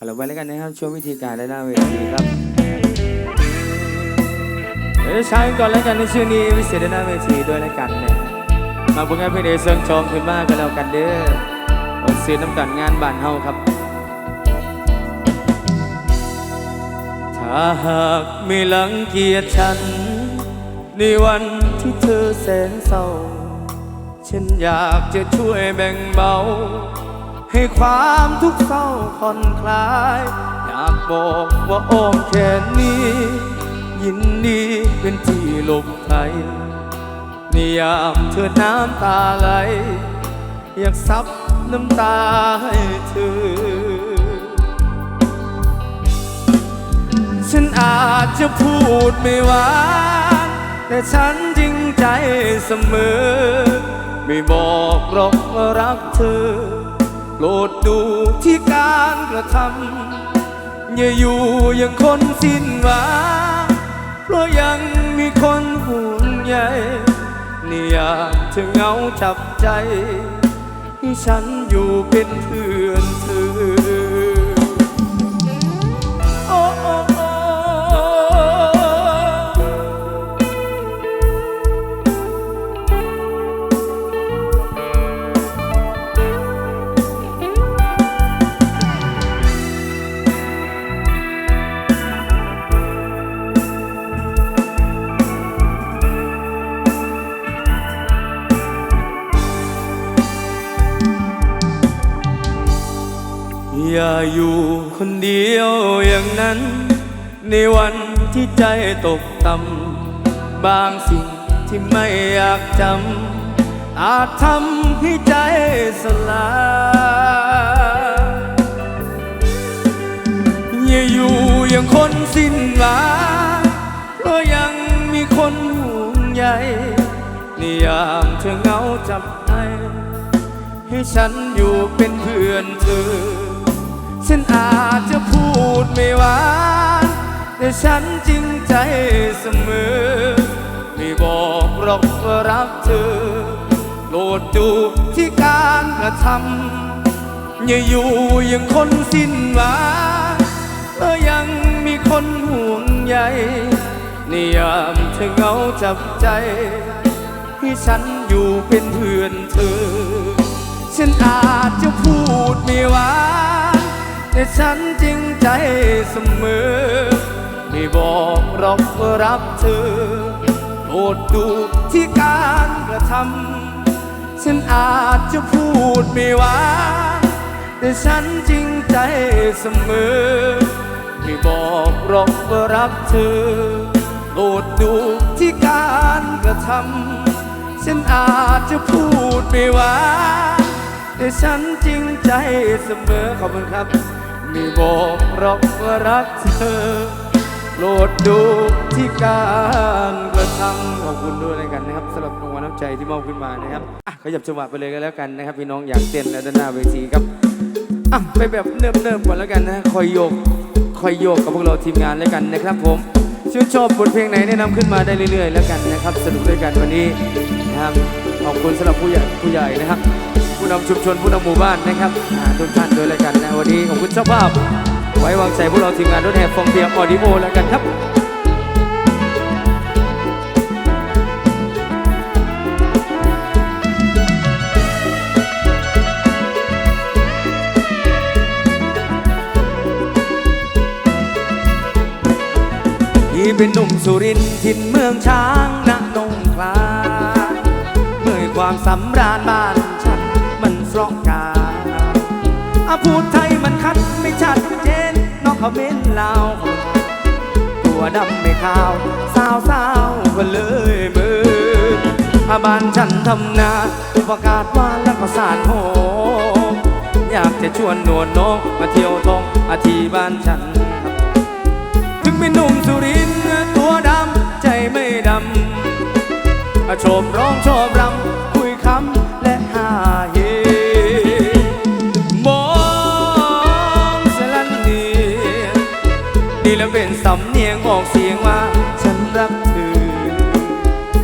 เอาละไว้แล้วกันนะครับช่วงวิธีการและหน้าเวทีครับเดี๋ยวจะใช้ก่อนแล้วกันในชื่อนี้วิเศษและหน้าเวทีด้วยแล้วกันนะมาพวกงานเพลงเดชเซิงชมขึ้นมากกันแล้วกันเด้ออดซื้อน้ำกันงานบ้านเฮาครับ ถ้าหากไม่ลังเกียจฉัน ในวันที่เธอแสนเศร้าฉันอยากจะช่วยแบ่งเบา ให้ความทุกข์เศร้าผ่อนคลาย อยากบอกว่าอ้อมแค่นี้ ยินดีเป็นที่หลบภัยในยามเธอน้ำตาไหล อยากซับน้ำตาให้เธอ ฉันอาจจะพูดไม่หวานแต่ฉันจริงใจเสมอ ไม่บอกหรอกว่ารักเธอ โปรดดูที่การกระทำอย่าอยู่อย่างคนสิ้นหวังเพราะยังมีคนห่วงใยนี่อยากเธอเหงาจับใจ ให้ฉันอยู่เป็นเพื่อนเธอ อย่าอยู่คนเดียวอย่างนั้น ในวันที่ใจตกต่ำบางสิ่งที่ไม่อยากจำอาจทำให้ใจสลายอย่าอยู่อย่างคนสิ้นหวังเพราะยังมีคนห่วงใยในยามเธอเหงาจับไอให้ฉันอยู่เป็นเพื่อนเธอ ฉันอาจจะพูดไม่หวาน แต่ฉันจริงใจเสมอ ไม่บอกหรอกว่ารักเธอโปรดดูที่การกระทำอย่าอยู่อย่างคนสิ้นหวังเพรายังมีคนห่วงใยในยามเธอเงาจับใจ ให้ฉันอยู่เป็นเพื่อนเธอ ฉันอาจจะพูดไม่หวาน แต่ฉันจริงใจเสมอ ไม่บอกหรอกว่ารักเธอโปรดดูที่การกระทำฉันอาจจะพูดไม่หวานแต่ฉันจริงใจเสมอ ไม่บอกหรอกว่ารักเธอโปรดดูที่การกระทำฉันอาจจะพูดไม่หวานแต่ฉันจริงใจเสมอขอบคุณครับ ไม่บอกหรอกว่ารักเธอโปรดดูที่การกระทำขอบคุณด้วยแล้วกันนะครับสำหรับรางวัลน้ำใจที่มอบขึ้นมานะครับอะขยับจังหวะไปเลยกันแล้วกันนะครับ พี่น้องอยากเต้นแล้วด้านหน้าเวทีครับอะไปแบบเนิบๆก่อนแล้วกันนะคอยโยกคอยโยกกับพวกเราทีมงานแล้วกันนะครับผมชื่นชอบบทเพลงไหนแนะนำขึ้นมาได้เรื่อยๆ แล้วกันนะครับสนุกด้วยกันวันนี้นะครับขอบคุณสำหรับผู้ใหญ่ผู้ใหญ่นะครับ ผู้นำชุมชนผู้นำหมู่บ้านนะครับทุกท่านด้วยแล้วกันนะวันนี้ขอบคุณเจ้าภาพ ไว้วางใจพวกเราทีมงานรถแห่ฟองเบียร์ออดิโอแล้วกันครับที่เป็นหนุ่มสุรินทิ่นเมืองช้างณนงคลาเมื่อความสำราญบ้าน ฟรอกกาอาพูดไทยมันคัดไม่ชัดเจนนอกเขาเป็นลาวตัวดำไม่ขาวสาวสาวก็เลยเบิกอาบ้านฉันทำนาประกาศว่าแล้วก็สาดโหอยากจะชวนหนวดนกมาเที่ยวทองอาทีบ้านฉัน ถึงเป็นหนุ่มสุรินตัวดำใจไม่ดำชอบร้องโชบรำ สำเนียงออกเสียงว่า ฉันรักเธอ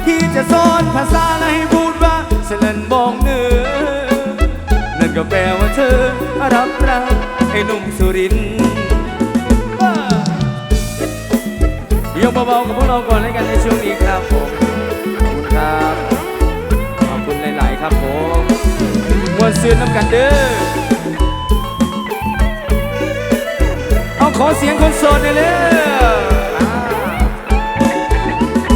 ที่จะสอนภาษาให้พูดว่าสลันบอกเนื้อนั่นก็แปลว่าเธอรับรักไอ้หนุ่มสุรินยกเบาๆกับพวกเราก่อนแล้วกันในช่วงนี้ครับผมขอบคุณครับ ขอบคุณหลาย ๆ ครับผมมวนซื้อน้ำกันเด้อ ขอเสียงคนโสดหน่อยเลย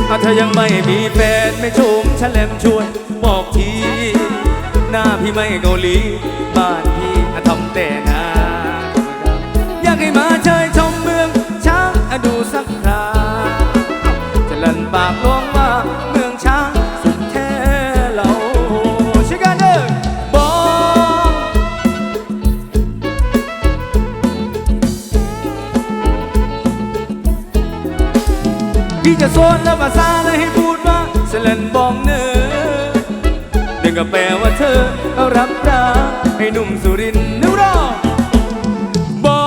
ถ้าเธอยังไม่มีแฟนไม่ชมฉันแลมชวนบอกที หน้าพี่ไม่เกาหลี บ้านพี่ทำแต่นาอยากให้มาเชยชมเมืองช้างดูสักคราจะลันปากลง จะสอนแล้วภาษาเลยให้พูดว่าเสลนบองเนื้อเด็กก็แปลว่าเธอเอารับรักให้หนุ่มสุรินทร์นึกรอบอ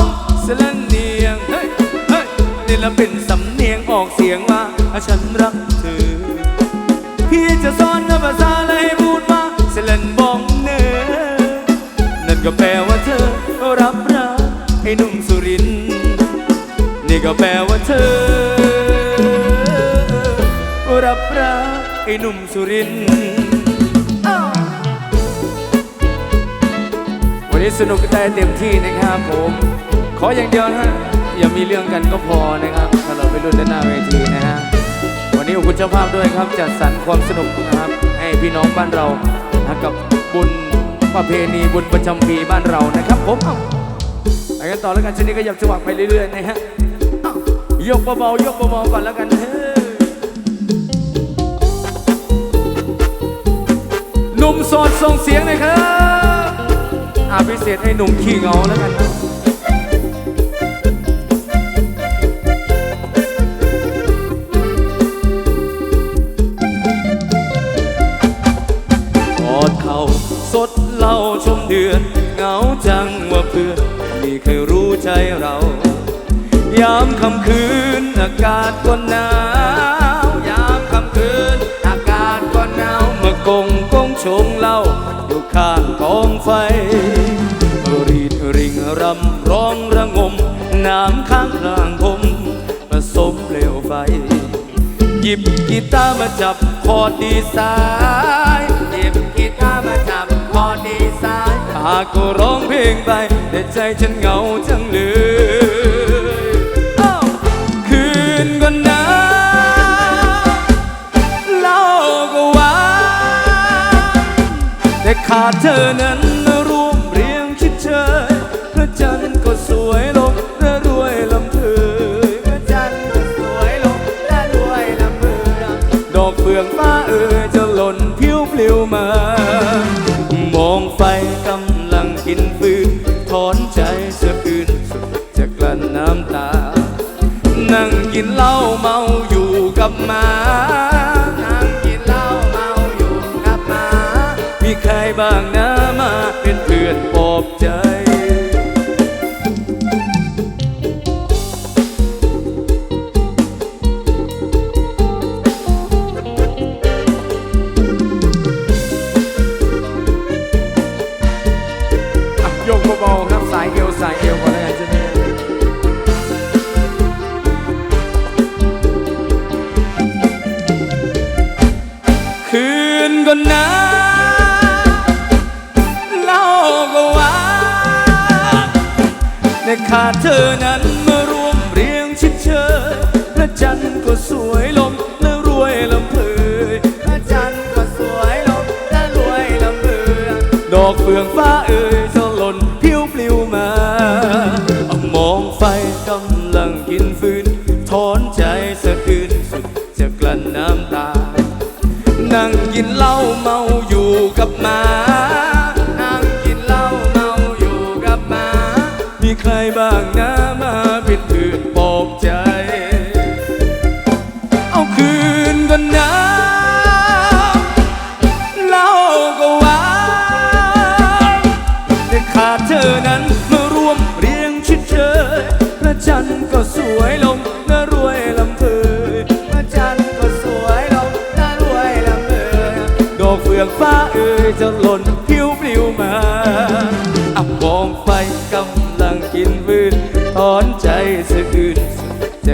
งเสลนเนียงเฮ้ยเฮ้ยนี่ละเป็นสำเนียงออกเสียงว่าฉันรักเธอ พี่จะสอนภาษาเลยให้พูดว่าเสลนบองเนื้อนั่นก็แปลว่าเธอรับรักให้หนุ่มสุริน ก็แปลว่าเธอ รับรักไอ้หนุ่มสุรินวันนี้สนุกกันได้เต็มที่นะครับผม ขออย่างเดียวนะฮะอย่ามีเรื่องกันก็พอนะครับถ้าเราไปรุ่นด้านหน้าเวทีนะฮะ วันนี้ขอบคุณเจ้าภาพด้วยครับ จัดสรรความสนุกนะครับ ให้พี่น้องบ้านเรานะกับบุญประเพณีบุญประจำปีบ้านเรานะครับผมเอาไปกันต่อแล้วกันชนิดก็ยับจังหวะไปเรื่อยๆนะฮะ ยกเบาๆยกเบาๆก่อนแล้วกันเฮ้ยหนุ่มโสดส่งเสียงหน่อยครับอาพิเศษให้หนุ่มขี้เงาแล้วกันนะากาศก็หนาว ยามค่ำคืน อากาศก็หนาวเมื่อกงกงชงเหล้าอยู่ข้างกองไฟรีดริงรำร้องระงม น้ำข้างร่างผมผสมเปลวไฟ หยิบกีตาร์มาจับคอดดีไซน์หยิบกีตาร์มาจับคอดดีไซน์หากก็ร้องเพลงไปแต่ใจฉันเหงาจังเลย ขาดเธอนั้นร่วมเรียงชิดเชยพระจันทร์ก็สวยลงและรวยลำเพยพระจันทร์ก็สวยลงและรวยลำเพยดอกเฟืองฟ้าเอ่ยจะหล่นผิวปลิวมามองไฟกำลังกินฟืนถอนใจสะอื้นสุดจะกลั้นน้ำตา นั่งกินเหล้าเมา บ้างนะมาเป็นเพื่อนปลอบใจโยกเบาๆครับสายเอวสายเอวก่อนแล้วกันจะเนี่ยคืนก็หนาวเหล้าก็หวาในขาดเธอนั้นมารวมเรียงชิดเชยพระจันทร์ก็สวยลงและรวยลำเพยพระจันทร์ก็สวยลงและรวยลำเพยดอกเฟืองฟ้าเอ่ยจะหล่นผิวปลิวมาเอามองไฟกำลังกินฟืนถอนใจสะอื้นสุดจะกลั้นน้ำตา นั่งกินเหล้าเมาอยู่กับหมา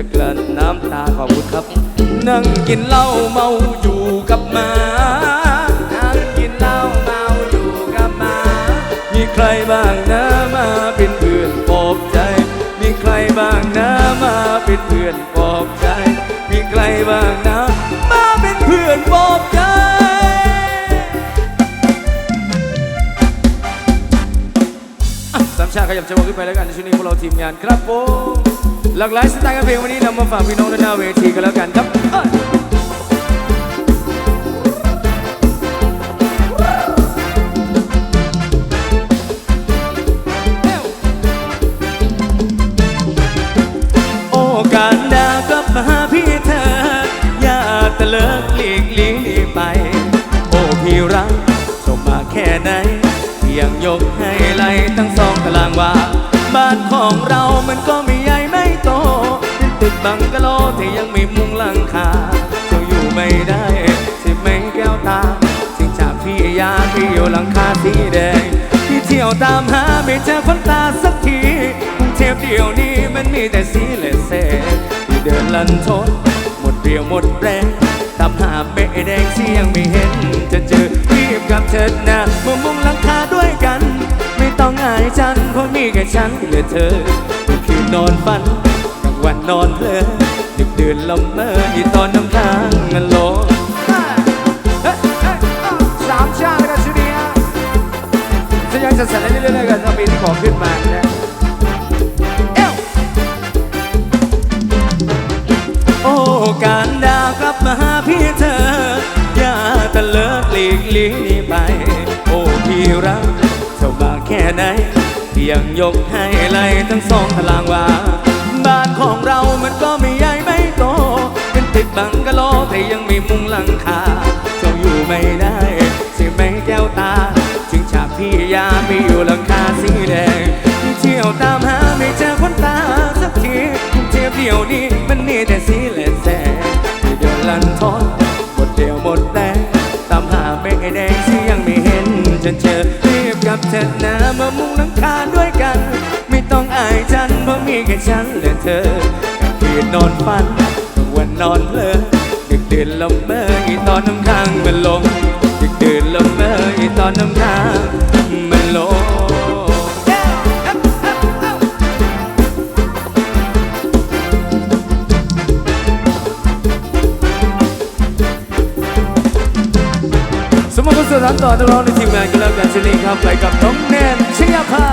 จะกลั้นน้ำตาขอบคุณครับ นั่งกินเหล้าเมาอยู่กับหมานั่งกินเหล้าเมาอยู่กับหมา มีใครบ้างนะมาเป็นเพื่อนปลอบใจ มีใครบ้างนะมาเป็นเพื่อนปลอบใจ มีใครบ้างนะมาเป็นเพื่อนปลอบใจสามชาติขยับจังหวะขึ้นไปแล้วกันในช่วงนี้พวกเราทีมงานครับผม หลากหลายสไตล์การเพลงวันนี้นำมาฝากพี่น้องด้านหน้าเวทีกันแล้วกันครับ บังกะโลที่ยังไม่มุงหลังคาเจ้าอยู่ไม่ได้ใช่ไหมแก้วตาจึงจากพี่ยาพี่อยู่หลังคาสีแดงพี่เที่ยวตามหาไม่เจอคนตาสักทีกรุงเทพเดียวนี้มันมีแต่สีและแสงที่เดินลันทนหมดเรียวหมดแรงตามหาเบะแดงที่ยังไม่เห็น จะเจอรีบกับเธอนะมามุงหลังคาด้วยกัน ไม่ต้องอายฉันเพราะมีแค่ฉันและเธอคืนนอนฝัน วันนอนเพลินดึกดื่นลำเมออยู่ตอนน้ำค้างมันลงเฮ้ยเฮ้ยเอ้าสามชาติแล้วกันชุดนี้ฮะจะยังจะสั่นเรื่อยๆกันถ้าปีที่ขอขึ้นมานะเอ้าโอ้การดาวกลับมาหาพี่เธอ อย่าตะเลิกหลีกลีไป โอ้พี่รักเจ้ามาแค่ไหน เพียงยกให้ไล่ทั้งสองตารางวาบ้าน ของเรามันก็ไม่ใหญ่ไม่โต เป็นตึกบังกะโลแต่ยังไม่มุงหลังคาเจ้าอยู่ไม่ได้ใช่ไหมแก้วตา จึงฉากพี่ยาไม่อยู่หลังคาสีแดงเที่ยวตามหาไม่เจอคนตาสักทีกรุงเทพเดียวนี้มันมีแต่สีและแสงที่เดินลันทอนหมดเดียวหมดแรงตามหาไม่แดงที่ยังไม่เห็นจนเจอรีบกับเธอนะมามุงหลังคาด้วยกัน มีแค่ฉันและเธอกลางคืนนอนฝันกลางวันนอนเพลินดึกดื่นลำเมออีตอนน้ำค้างมันลงดึกดื่นลำเมออีตอนน้ำค้างมันลงสมมติสุดท้ายต่อนักร้องในทีมงานกันแล้วกันชลีครับไปกับน้องแนนชยภา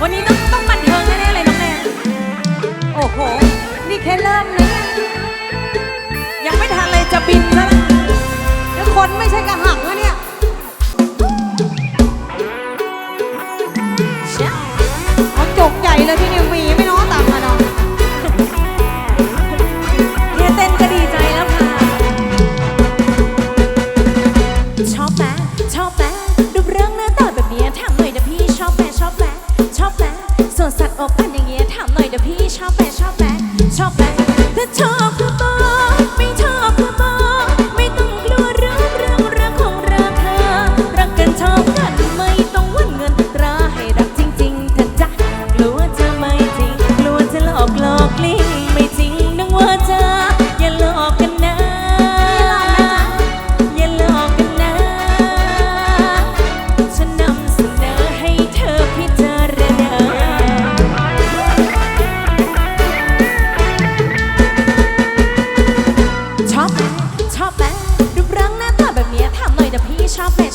วันนี้ต้องต้องบันเทิงแน่ๆเลยน้องแนนโอ้โห นี่แค่เริ่มนะเนี่ยยังไม่ทันเลยจะบินแล้วแล้วคนไม่ใช่กระหักแล้วเนี่ย เขาจกใหญ่เลยที่นี่ 他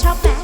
chop back.